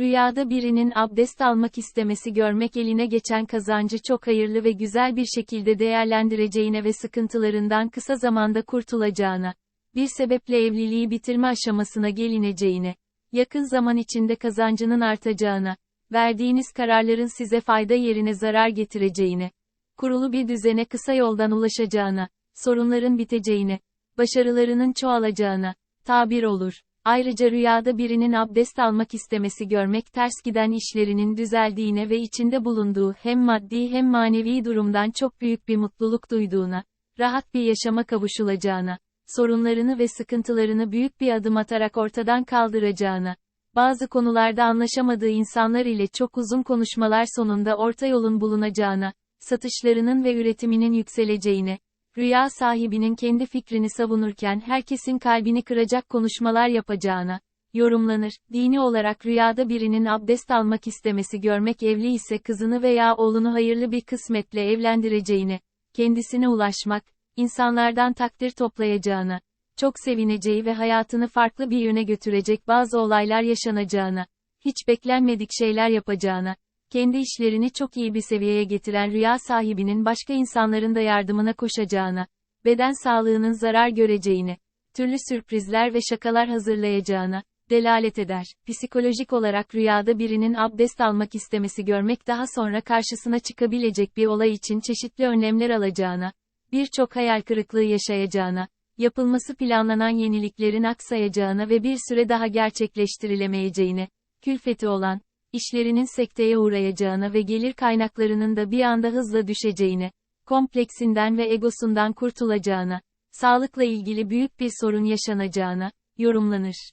Rüyada birinin abdest almak istemesi görmek eline geçen kazancı çok hayırlı ve güzel bir şekilde değerlendireceğine ve sıkıntılarından kısa zamanda kurtulacağına, bir sebeple evliliği bitirme aşamasına gelineceğine, yakın zaman içinde kazancının artacağına, verdiğiniz kararların size fayda yerine zarar getireceğine, kurulu bir düzene kısa yoldan ulaşacağına, sorunların biteceğine, başarılarının çoğalacağına, tabir olur. Ayrıca rüyada birinin abdest almak istemesi görmek ters giden işlerinin düzeldiğine ve içinde bulunduğu hem maddi hem manevi durumdan çok büyük bir mutluluk duyduğuna, rahat bir yaşama kavuşulacağına, sorunlarını ve sıkıntılarını büyük bir adım atarak ortadan kaldıracağına, bazı konularda anlaşamadığı insanlar ile çok uzun konuşmalar sonunda orta yolun bulunacağına, satışlarının ve üretiminin yükseleceğine, rüya sahibinin kendi fikrini savunurken herkesin kalbini kıracak konuşmalar yapacağına, yorumlanır. Dini olarak rüyada birinin abdest almak istemesi görmek evli ise kızını veya oğlunu hayırlı bir kısmetle evlendireceğine, kendisine ulaşmak, insanlardan takdir toplayacağına, çok sevineceği ve hayatını farklı bir yöne götürecek bazı olaylar yaşanacağına, hiç beklenmedik şeyler yapacağına, kendi işlerini çok iyi bir seviyeye getiren rüya sahibinin başka insanların da yardımına koşacağına, beden sağlığının zarar göreceğine, türlü sürprizler ve şakalar hazırlayacağına, delalet eder. Psikolojik olarak rüyada birinin abdest almak istemesi görmek daha sonra karşısına çıkabilecek bir olay için çeşitli önlemler alacağına, birçok hayal kırıklığı yaşayacağına, yapılması planlanan yeniliklerin aksayacağına ve bir süre daha gerçekleştirilemeyeceğine, külfeti olan, işlerinin sekteye uğrayacağına ve gelir kaynaklarının da bir anda hızla düşeceğine, kompleksinden ve egosundan kurtulacağına, sağlıkla ilgili büyük bir sorun yaşanacağına, yorumlanır.